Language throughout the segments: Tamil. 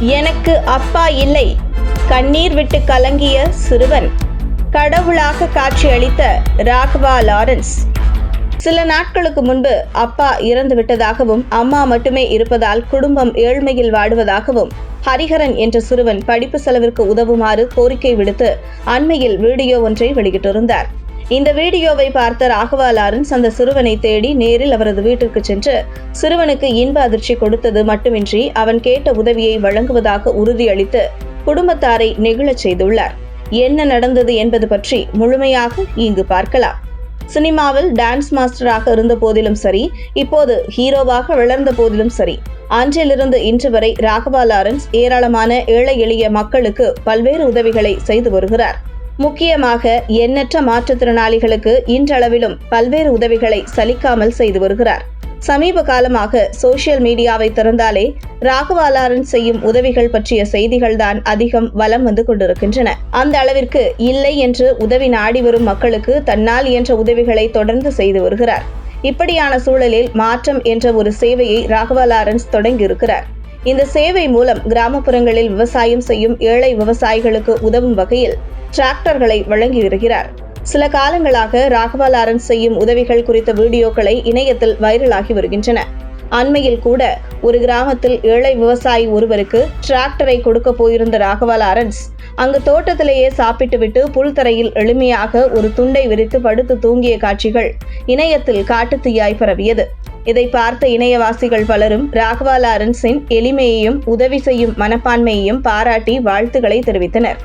எனக்கு அப்பா இல்லை. கண்ணீர் விட்டு கலங்கிய சிறுவன். கடவுளாக காட்சியளித்த ராகவா லாரன்ஸ். சில நாட்களுக்கு முன்பு அப்பா இறந்து விட்டதாகவும் அம்மா மட்டுமே இருப்பதால் குடும்பம் ஏழ்மையில் வாடுவதாகவும் ஹரிஹரன் என்ற சிறுவன் படிப்பு செலவிற்கு உதவுமாறு கோரிக்கை விடுத்து அண்மையில் வீடியோ ஒன்றை வெளியிட்டிருந்தார். இந்த வீடியோவை பார்த்த ராகவா லாரன்ஸ் அந்த சிறுவனை தேடி நேரில் அவரது வீட்டிற்கு சென்று சிறுவனுக்கு இன்ப அதிர்ச்சி கொடுத்தது மட்டுமின்றி அவன் கேட்ட உதவியை வழங்குவதாக உறுதியளித்து குடும்பத்தாரை நெகிழச் செய்துள்ளார். என்ன நடந்தது என்பது பற்றி முழுமையாக இங்கு பார்க்கலாம். சினிமாவில் டான்ஸ் மாஸ்டராக இருந்த போதிலும் சரி இப்போது ஹீரோவாக வளர்ந்த போதிலும் சரி அன்றிலிருந்து இன்று வரை ராகவா லாரன்ஸ் ஏராளமான ஏழை எளிய மக்களுக்கு பல்வேறு உதவிகளை செய்து வருகிறார். முக்கியமாக எண்ணற்ற மாற்றுத்திறனாளிகளுக்கு இன்றளவிலும் பல்வேறு உதவிகளை சலிக்காமல் செய்து வருகிறார். சமீப காலமாக சோசியல் மீடியாவை திறந்தாலே ராகவாலாரன் செய்யும் உதவிகள் பற்றிய செய்திகள் தான் அதிகம் வலம் வந்து கொண்டிருக்கின்றன. அந்த அளவிற்கு இல்லை என்று உதவி நாடி வரும் மக்களுக்கு தன்னால் இயன்ற உதவிகளை தொடர்ந்து செய்து வருகிறார். இப்படியான சூழலில் மாற்றம் என்ற ஒரு சேவையை ராகவா லாரன்ஸ் தொடங்கியிருக்கிறார். இந்த சேவை மூலம் கிராமப்புறங்களில் விவசாயம் செய்யும் ஏழை விவசாயிகளுக்கு உதவும் வகையில் டிராக்டர்களை வழங்கி வருகிறார். சில காலங்களாக ராகவா லாரன்ஸ் செய்யும் உதவிகள் குறித்த வீடியோக்களை இணையத்தில் வைரலாகி வருகின்றன. அண்மையில் கூட ஒரு கிராமத்தில் ஏழை விவசாயி ஒருவருக்கு டிராக்டரை கொடுக்க போயிருந்த ராகவா லாரன்ஸ் அங்கு தோட்டத்திலேயே சாப்பிட்டுவிட்டு புல்தரையில் எளிமையாக ஒரு துண்டை விரித்து படுத்து தூங்கிய காட்சிகள் இணையத்தில் காட்டுத்தீயாய் பரவியது. இதை பார்த்த இணையவாசிகள் பலரும் ராகவா லாரன்ஸின் எளிமையையும் உதவி செய்யும் மனப்பான்மையையும் பாராட்டி வாழ்த்துக்களை தெரிவித்தனர்.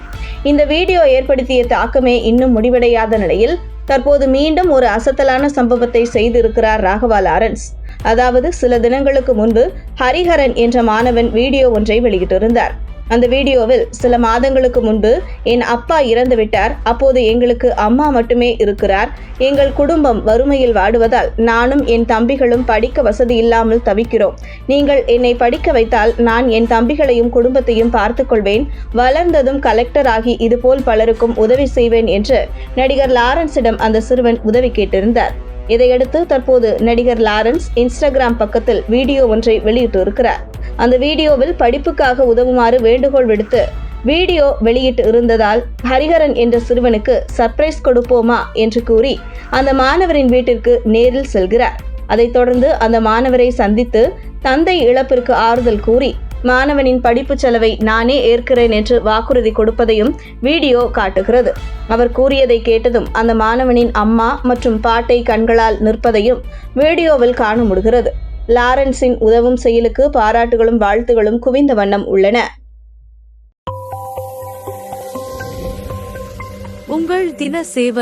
இந்த வீடியோ ஏற்படுத்திய தாக்கமே இன்னும் முடிவடையாத நிலையில் தற்போது மீண்டும் ஒரு அசத்தலான சம்பவத்தை செய்திருக்கிறார் ராகவா லாரன்ஸ் அதாவது சில தினங்களுக்கு முன்பு ஹரிஹரன் என்ற மாணவன் வீடியோ ஒன்றை வெளியிட்டிருந்தார். அந்த வீடியோவில் சில மாதங்களுக்கு முன்பு என் அப்பா இறந்து விட்டார். அப்போது எங்களுக்கு அம்மா மட்டுமே இருக்கிறார். எங்கள் குடும்பம் வறுமையில் வாடுவதால் நானும் என் தம்பிகளும் படிக்க வசதி இல்லாமல் தவிக்கிறோம். நீங்கள் என்னை படிக்க வைத்தால் நான் என் தம்பிகளையும் குடும்பத்தையும் பார்த்துக்கொள்வேன். வளர்ந்ததும் கலெக்டர் ஆகி இதுபோல் பலருக்கும் உதவி செய்வேன் என்று நடிகர் லாரன்ஸிடம் அந்த சிறுவன் உதவி கேட்டிருந்தார். இதையடுத்து தற்போது நடிகர் லாரன்ஸ் இன்ஸ்டாகிராம் பக்கத்தில் வீடியோ ஒன்றை வெளியிட்டு இருக்கிறார் அந்த வீடியோவில் படிப்புக்காக உதவுமாறு வேண்டுகோள் விடுத்து வீடியோ வெளியிட்டு இருந்ததால் ஹரிஹரன் என்ற சிறுவனுக்கு சர்ப்ரைஸ் கொடுப்போமா என்று கூறி அந்த மாணவரின் வீட்டிற்கு நேரில் செல்கிறார். அதைத் தொடர்ந்து அந்த மாணவரை சந்தித்து தந்தை இழப்பிற்கு ஆறுதல் கூறி மாணவனின் படிப்பு செலவை நானே ஏற்கிறேன் என்று வாக்குறுதி கொடுப்பதையும் வீடியோ காட்டுகிறது. அவர் கூறியதை கேட்டதும் அந்த மாணவனின் அம்மா மற்றும் பாட்டை கண்களால் நிற்பதையும் வீடியோவில் காண முடிகிறது. லாரன்ஸின் உதவும் செயலுக்கு பாராட்டுகளும் வாழ்த்துகளும் குவிந்த வண்ணம் உள்ளன. உங்கள் தின சேவல்